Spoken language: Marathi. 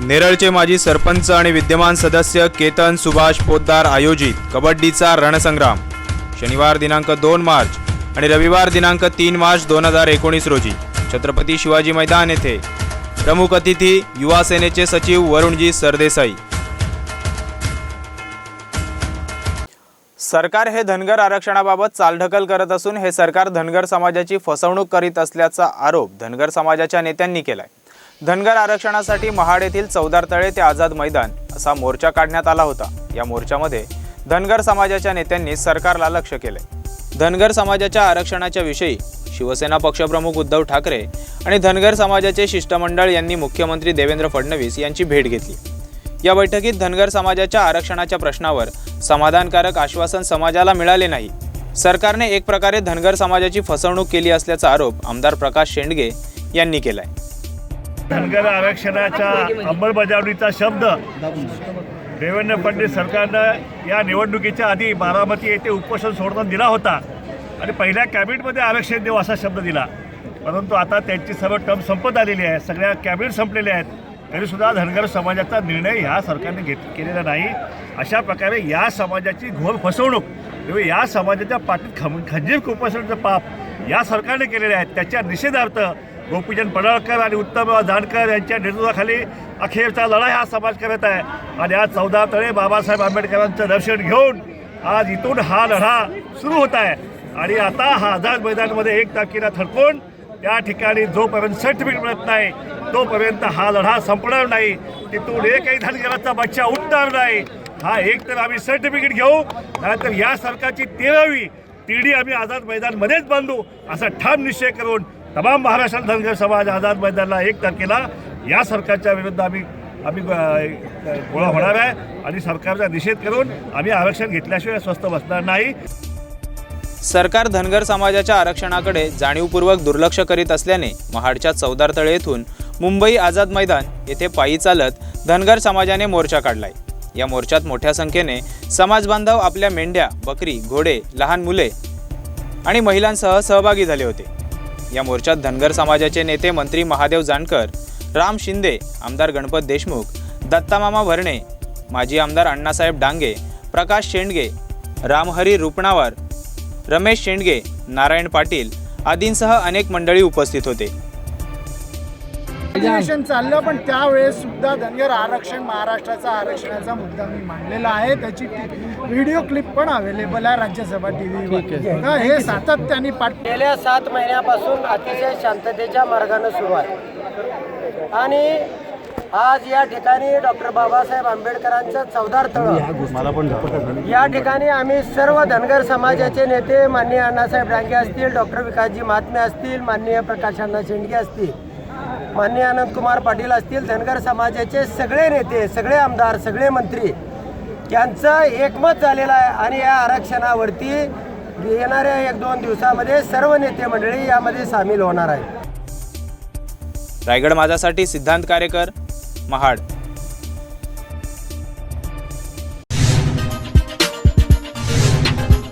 नेरळचे माजी सरपंच आणि विद्यमान सदस्य केतन सुभाष पोद्दार आयोजित कबड्डीचा रणसंग्राम. शनिवार दिनांक दोन मार्च आणि रविवार दिनांक तीन मार्च दोन हजार एकोणीस रोजी छत्रपती शिवाजी मैदान येथे प्रमुख अतिथी युवा सेनेचे सचिव वरुणजी सरदेसाई. सरकार हे धनगर आरक्षणाबाबत चालढकल करत असून हे सरकार धनगर समाजाची फसवणूक करीत असल्याचा आरोप धनगर समाजाच्या नेत्यांनी केलाय. धनगर आरक्षणासाठी महाड येथील चौदार तळे ते आझाद मैदान असा मोर्चा काढण्यात आला होता. या मोर्चामध्ये धनगर समाजाच्या नेत्यांनी सरकारला लक्ष केले धनगर समाजाच्या आरक्षणाच्या विषयी शिवसेना पक्षप्रमुख उद्धव ठाकरे आणि धनगर समाजाचे शिष्टमंडळ यांनी मुख्यमंत्री देवेंद्र फडणवीस यांची भेट घेतली. या बैठकीत धनगर समाजाच्या आरक्षणाच्या प्रश्नावर समाधानकारक आश्वासन समाजाला मिळाले नाही. सरकारने एक प्रकारे धनगर समाजाची फसवणूक केली असल्याचा आरोप आमदार प्रकाश शेंडगे यांनी केलाय. धनगर आरक्षणाच्या अंमलबजावणीचा शब्द देवेंद्र फडणवीस सरकारनं या निवडणुकीच्या आधी बारामती येथे उपोषण सोडताना दिला होता. आणि पहिल्या कॅबिनेटमध्ये आरक्षण देऊ असा शब्द दिला. परंतु आता त्यांची सर्व टर्म संपत आलेली आहे. सगळ्या कॅबिनेट संपलेल्या आहेत. तरीसुद्धा धनगर समाजाचा निर्णय ह्या सरकारने घेत केलेला नाही. अशा प्रकारे या समाजाची घोर फसवणूक किंवा या समाजाच्या पाठीत खम खंजीर कुपोषणाचं पाप या सरकारने केलेले आहेत. त्याच्या निषेधार्थ गोपीचंद पडळकर आणि उत्तम जानकर यांच्या नेतृत्वाखाली अखेरचा लढा हा समाज करत आहे. आणि आज चौदा तळे बाबासाहेब आंबेडकरांचं दर्शन घेऊन आज इथून हा लढा सुरू होत आहे. आणि आता हा आझाद मैदानमध्ये एक तारखेला थडकून त्या ठिकाणी जोपर्यंत सर्टिफिकेट मिळत नाही तोपर्यंत हा लढा संपणार नाही. तिथून एकही धनगराचा बच्चा उठणार नाही. हा एक तर आम्ही सर्टिफिकेट घेऊ नाहीतर या सरकारची तेरावी तिडी आम्ही आझाद मैदानमध्येच बांधू असा ठाम निश्चय करून तमाम महाराष्ट्र धनगर समाज आझाद मैदानला एक तारखेला या सरकारच्या विरुद्ध आम्ही आम्ही गोळा होणार आहे. आणि सरकारचा निषेध करून आम्ही आरक्षण घेतल्याशिवाय स्वस्त बसणार नाही. सरकार धनगर समाजाच्या आरक्षणाकडे जाणीवपूर्वक दुर्लक्ष करीत असल्याने महाडच्या चौदार तळे येथून मुंबई आझाद मैदान येथे पायी चालत धनगर समाजाने मोर्चा काढलाय. या मोर्चात मोठ्या संख्येने समाज बांधव आपल्या मेंढ्या बकरी घोडे लहान मुले आणि महिलांसह सहभागी झाले होते. या मोर्चात धनगर समाजाचे नेते मंत्री महादेव जानकर राम शिंदे आमदार गणपत देशमुख दत्तामामा भरणे माजी आमदार अण्णासाहेब डांगे प्रकाश शेंडगे रामहरी रुपणावर रमेश शेंडगे नारायण पाटील आदींसह अनेक मंडळी उपस्थित होते. अधिवेशन चाललं पण त्यावेळेस सुद्धा धनगर आरक्षण महाराष्ट्राचा आरक्षणाचा मुद्दा मी मांडलेला आहे. त्याची व्हिडिओ क्लिप पण अवेलेबल आहे राज्यसभा टीव्हीवर हे सातत्याने पाठ गेल्या सात महिन्यापासून अतिशय शांततेच्या मार्गाने सुरू आहे. आणि आज या ठिकाणी डॉक्टर बाबासाहेब आंबेडकरांचं चौदार तळ. या ठिकाणी आम्ही सर्व धनगर समाजाचे नेते माननीय अण्णासाहेब डांगे असतील डॉक्टर विकासजी महात्मे असतील माननीय प्रकाश अण्णा शेंडगे असतील माननीय अनंतकुमार पाटील असतील धनगर समाजाचे सगळे नेते सगळे आमदार सगळे मंत्री यांचं एकमत झालेलं आहे आणि या आरक्षणावरती येणाऱ्या एक दोन दिवसामध्ये सर्व नेते मंडळी यामध्ये सामील होणार आहे रायगड माझ्यासाठी सिद्धांत कारेकर महाड.